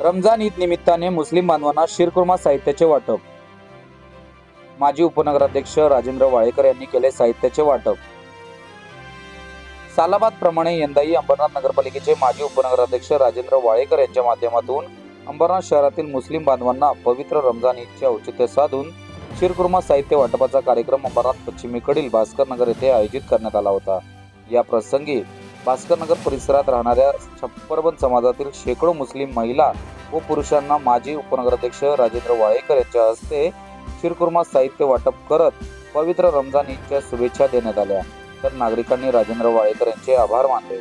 रमजान ईद निमित्ताने मुस्लिम बांधवांना शिरकुर्मा साहित्याचे वाटप. माजी उपनगराध्यक्ष राजेंद्र वाळेकर यांनी केले साहित्याचे वाटप. सालाबाद प्रमाणे यंदाही अंबरनाथ नगरपालिकेचे माजी उपनगराध्यक्ष राजेंद्र वाळेकर यांच्या माध्यमातून अंबरनाथ शहरातील मुस्लिम बांधवांना पवित्र रमजान ईदचे औचित्य साधून शिरकुर्मा साहित्य वाटपाचा कार्यक्रम अंबरनाथ पश्चिमेकडील भास्कर नगर येथे आयोजित करण्यात आला होता. या प्रसंगी भास्कर नगर परिसरात राहणाऱ्या छप्परबन समाजातील शेकडो मुस्लिम महिला व पुरुषांना माजी उपनगराध्यक्ष राजेंद्र वाळेकर यांच्या हस्ते शिरकुर्मा साहित्य वाटप करत पवित्र रमजान ईदच्या शुभेच्छा देण्यात आल्या. तर नागरिकांनी राजेंद्र वाळेकर यांचे आभार मानले.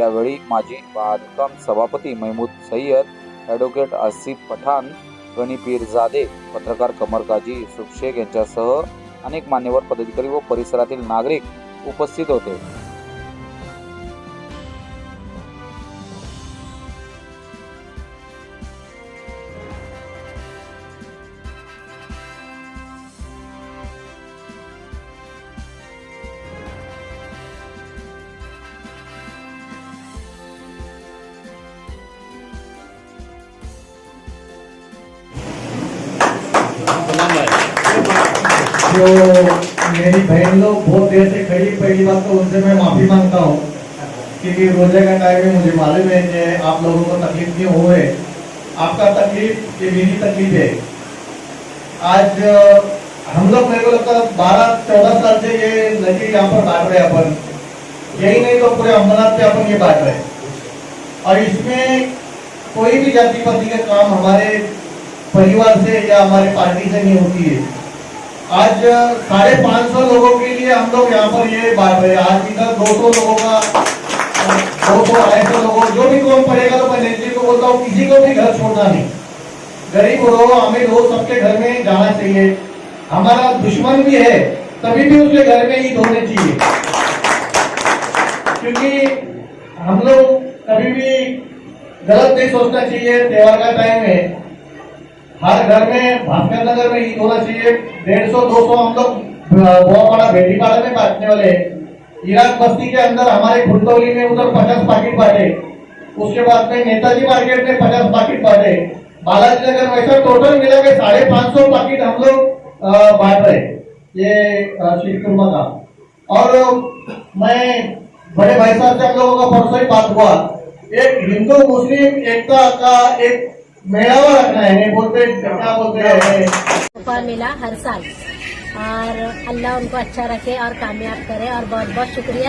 यावेळी माजी बांधकाम सभापती महमूद सय्यद ॲडव्होकेट आसिफ पठाण गणी पीरजादे पत्रकार कमर काजी सुखशेख शेख यांच्यासह अनेक मान्यवर पदाधिकारी व परिसरातील नागरिक उपस्थित होते. जो मेरी बहन लोग बहुत देर से खड़ी, पहली बात तो उनसे मैं माफ़ी माँगता हूँ, क्योंकि रोज़े का टाइम है, मुझे मालूम है कि आप लोगों को तकलीफ़ क्यों हुए आपका तकलीफ़ ये मेरी तकलीफ़ है। आज, हम लोग मेरे को लगता है बारह, चौदह साल से ये नदी यहाँ पर बांट रहे अपन। यही नहीं तो पूरे अमरनाथ पे अपन ये बांट रहे और इसमें कोई भी जाति पाति का काम हमारे परिवार से या हमारे पार्टी से नहीं होती है। आज साढ़े पाँच सौ लोगों के लिए हम लोग यहाँ पर ये रहे हैं। आज इधर दो सौ लोगों का, दो सौ अढ़ाई सौ लोगों, जो भी कौन पड़ेगा तो मैं नेत्री को बोलता हूँ, किसी को भी घर छोड़ना नहीं। गरीब हो अमीर हो सबके घर में जाना चाहिए। हमारा दुश्मन भी है, तभी भी उसके घर में ईद होनी चाहिए। क्योंकि हम लोग कभी भी गलत नहीं सोचना चाहिए, त्यौहार का टाइम है। हर घर में भास्कर नगर में ईद होना चाहिए। डेढ़ सौ दो सौ हम लोग बहुत बड़ा भेटी पाड़ा में बांटने वाले हैं। इराक बस्ती के अंदर हमारे खुलतौली में उधर पचास पाकिट बांटे उसके बाद में नेताजी मार्केट में पचास पाकिट बांटे बालाजी नगर वैसा टोटल मिला के साढ़े पाँच सौ पाकिट हम लोग बांट रहे ये अ, कुर्मा का। और मैं बड़े भाई साहब से हम लोगों का परसों ही बात हुआ। एक हिंदू मुस्लिम एकता का एक मेड़ावा रखना है बोलते क्या बोलते हैं? मौका मिला हर साल। और अल्लाह उनको अच्छा रखे और कामयाब करे और बहुत बहुत शुक्रिया।